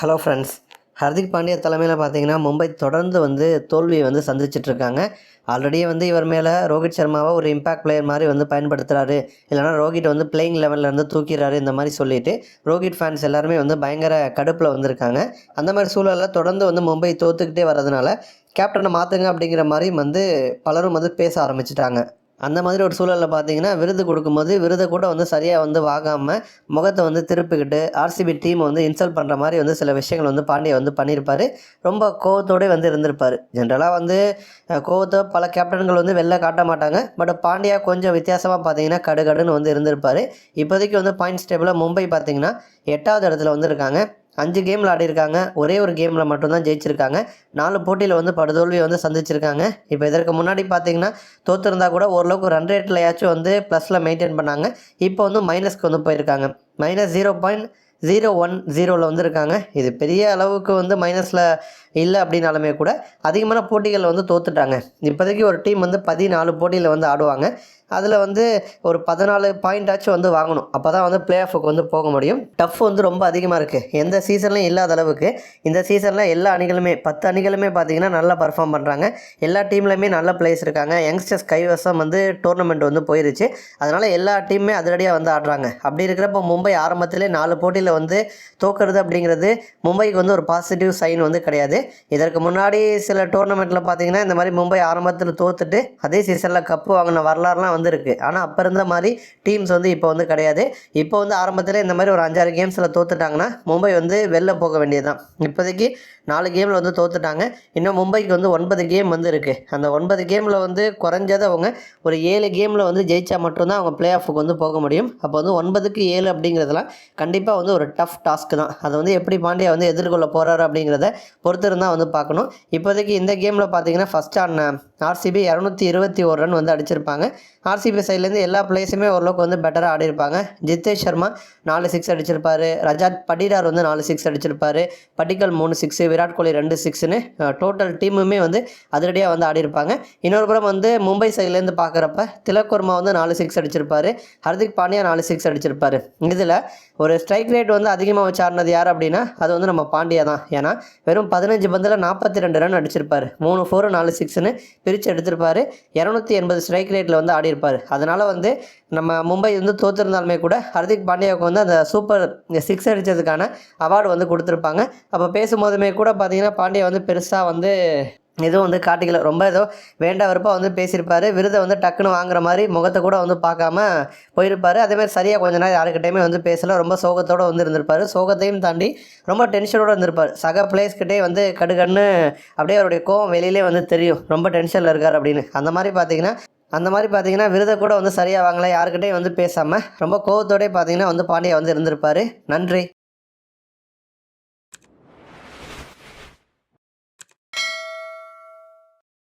Hello friends Hardik Pandya தலைமையில் பார்த்தீங்கன்னா மும்பை தொடர்ந்து வந்து தோல்வியை வந்து சந்திச்சிட்ருக்காங்க ஆல்ரெடியே வந்து இவர் மேலே ரோஹித் சர்மாவை ஒரு இம்பாக்ட் பிளேயர் மாதிரி வந்து பயன்படுத்துகிறாரு இல்லைனா ரோஹித் வந்து பிளேயிங் லெவலில் இருந்து தூக்கிறாரு இந்த மாதிரி சொல்லிட்டு ரோஹித் ஃபேன்ஸ் எல்லாருமே வந்து பயங்கர கடுப்பில் வந்திருக்காங்க. அந்த மாதிரி சூழலில் தொடர்ந்து வந்து மும்பை தோத்துக்கிட்டே வர்றதுனால கேப்டனை மாற்றுங்க அப்படிங்கிற மாதிரி வந்து பலரும் வந்து பேச ஆரம்பிச்சிட்டாங்க. அந்த மாதிரி ஒரு சூழலில் பார்த்தீங்கன்னா விருது கொடுக்கும்போது விருதை கூட வந்து சரியாக வந்து வாங்காமல் முகத்தை வந்து திருப்பிக்கிட்டு ஆர்சிபி டீம் வந்து இன்சல்ட் பண்ணுற மாதிரி வந்து சில விஷயங்கள் வந்து பாண்டியா வந்து பண்ணியிருப்பார் ரொம்ப கோவத்தோடு வந்து இருந்திருப்பார். ஜென்ரலாக வந்து கோவத்தை பல கேப்டன்கள் வந்து வெளில காட்ட மாட்டாங்க. பட் பாண்டியா கொஞ்சம் வித்தியாசமாக பார்த்தீங்கன்னா கடுகடுன்னு வந்து இருந்திருப்பார். இப்போதைக்கு வந்து பாயிண்ட்ஸ் டேபிளில் மும்பை பார்த்தீங்கன்னா எட்டாவது இடத்துல வந்து இருக்காங்க. அஞ்சு கேமில் ஆடிருக்காங்க ஒரே ஒரு கேமில் மட்டும்தான் ஜெயிச்சிருக்காங்க. நாலு போட்டியில் வந்து படுதோல்வி வந்து சந்திச்சிருக்காங்க. இப்போ இதற்கு முன்னாடி பார்த்தீங்கன்னா தோற்றுருந்தா கூட ஓரளவுக்கு ரன் ரேட்லையாச்சும் வந்து ப்ளஸில் மெயின்டைன் பண்ணாங்க. இப்போ வந்து மைனஸ்க்கு வந்து போயிருக்காங்க. Minus zero point zero one ஜீரோவில் வந்து இருக்காங்க இது பெரிய அளவுக்கு வந்து மைனஸில் இல்லை அப்படின்னாலுமே கூட அதிகமான போட்டிகளில் வந்து தோத்துட்டாங்க. இப்போதைக்கு ஒரு டீம் வந்து பதினாலு போட்டியில் வந்து ஆடுவாங்க. அதில் வந்து ஒரு பதினாலு பாயிண்டாச்சும் வந்து வாங்கணும். அப்போ தான் வந்து பிளே ஆஃபுக்கு வந்து போக முடியும். டஃப் வந்து ரொம்ப அதிகமாக இருக்குது எந்த சீசன்லையும் இல்லாத அளவுக்கு இந்த சீசனில் எல்லா அணிகளுமே பத்து அணிகளுமே பார்த்தீங்கன்னா நல்லா பர்ஃபார்ம் பண்ணுறாங்க எல்லா டீம்லையுமே நல்ல பிளேயர்ஸ் இருக்காங்க. யங்ஸ்டர்ஸ் கைவசம் வந்து டோர்னமெண்ட் வந்து போயிருச்சு. அதனால் எல்லா டீமுமே அதிரடியாக வந்து ஆடுறாங்க. அப்படி இருக்கிறப்ப மும்பை ஆரம்பத்திலே நாலு போட்டியில் வந்து தோக்கிறது அப்படிங்கிறது மும்பைக்கு வந்து ஒரு பாசிட்டிவ் சைன் வந்து கிடையாது. இதற்கு முன்னாடி சில டோர்னமெண்ட்டில் பார்த்தீங்கன்னா இந்த மாதிரி மும்பை ஆரம்பத்தில் தோத்துட்டு அதே சீசனில் கப்பு வாங்கின வரலாறுலாம் வந்து இருக்குது ஆனால் அப்போ இருந்த மாதிரி டீம்ஸ் வந்து இப்போ வந்து கிடையாது. இப்போ வந்து ஆரம்பத்தில் இந்த மாதிரி ஒரு அஞ்சாறு கேம்ஸில் தோத்துட்டாங்கன்னா மும்பை வந்து வெளில போக வேண்டியதுதான். இப்போதைக்கு நாலு கேமில் வந்து தோத்துட்டாங்க. இன்னும் மும்பைக்கு வந்து ஒன்பது கேம் வந்து இருக்குது அந்த ஒன்பது கேமில் வந்து குறைஞ்சது அவங்க ஒரு ஏழு கேமில் வந்து ஜெயித்தா மட்டும்தான் அவங்க பிளே ஆஃபுக்கு வந்து போக முடியும். அப்போ வந்து ஒன்பதுக்கு ஏழு அப்படிங்கிறதுலாம் கண்டிப்பாக வந்து ஒரு டஃப் டாஸ்க் தான். அதை வந்து எப்படி பாண்டியா வந்து எதிர்கொள்ள போகிறாரு அப்படிங்கிறத பொறுத்து இருந்தால் வந்து பார்க்கணும். இப்போதைக்கு இந்த கேமில் பார்த்தீங்கன்னா ஃபஸ்ட் ஆன ஆர்சிபி இரநூத்தி இருபத்தி ஒரு ரன் வந்து அடிச்சிருப்பாங்க. ஆர்சிபி சைட்லேருந்து எல்லா பிளேஸுமே ஓரளவுக்கு வந்து பெட்டராக ஆடிருப்பாங்க ஜித்தேஷ் சர்மா நாலு சிக்ஸ் அடிச்சிருப்பாரு. ரஜாத் படிடார் வந்து நாலு சிக்ஸ் அடிச்சிருப்பாரு. படிக்கல் மூணு சிக்ஸு விராட் கோலி ரெண்டு சிக்ஸ்னு டோட்டல் டீமுமே வந்து அதிரடியாக வந்து ஆடிருப்பாங்க இன்னொரு புறம் வந்து மும்பை சைட்லேருந்து பார்க்குறப்ப திலக் வர்மா வந்து நாலு சிக்ஸ் அடிச்சிருப்பாரு. ஹர்திக் பாண்டியா நாலு சிக்ஸ் அடிச்சிருப்பாரு. இதில் ஒரு ஸ்ட்ரைக் ரேட் வந்து அதிகமாக வச்சு ஆடினது யார் அப்படின்னா அது வந்து நம்ம பாண்டியா தான். ஏன்னா வெறும் பதினஞ்சு பந்தில் நாற்பத்தி ரெண்டு ரன் அடிச்சிருப்பாரு. மூணு ஃபோரு நாலு சிக்ஸ்னு பிரித்து எடுத்திருப்பார். இரநூத்தி எண்பது ஸ்ட்ரைக் ரேட்டில் வந்து ஆடியிருப்பார். அதனால் வந்து நம்ம மும்பை வந்து தோற்றிருந்தாலுமே கூட ஹர்திக் பாண்டியாவுக்கு வந்து அந்த சூப்பர் சிக்ஸ் அடித்ததுக்கான அவார்டு வந்து கொடுத்துருப்பாங்க. அப்போ பேசும்போதுமே கூட பார்த்தீங்கன்னா பாண்டியா வந்து பெருசாக வந்து எதுவும் வந்து காட்டிக்கல. ரொம்ப ஏதோ வேண்டா வந்து பேசியிருப்பார். விருதை வந்து டக்குன்னு வாங்குற மாதிரி முகத்தை கூட வந்து பார்க்காம போயிருப்பார். அதேமாதிரி சரியாக கொஞ்ச நேரம் யாருக்கிட்டையுமே வந்து பேசல. ரொம்ப சோகத்தோடு வந்து இருந்திருப்பார். சோகத்தையும் தாண்டி ரொம்ப டென்ஷனோடு இருந்திருப்பார். சக பிளேஸ்கிட்டே வந்து கடுகன்னு அப்படியே அவருடைய கோவம் வெளியிலே வந்து தெரியும். ரொம்ப டென்ஷனில் இருக்கார் அப்படின்னு. அந்த மாதிரி பார்த்தீங்கன்னா அந்த மாதிரி பார்த்தீங்கன்னா விருதை கூட வந்து சரியாக வாங்கலை. யாருக்கிட்டையும் வந்து பேசாமல் ரொம்ப கோவத்தோடே பார்த்தீங்கன்னா வந்து பாண்டியா வந்து இருந்திருப்பார். நன்றி.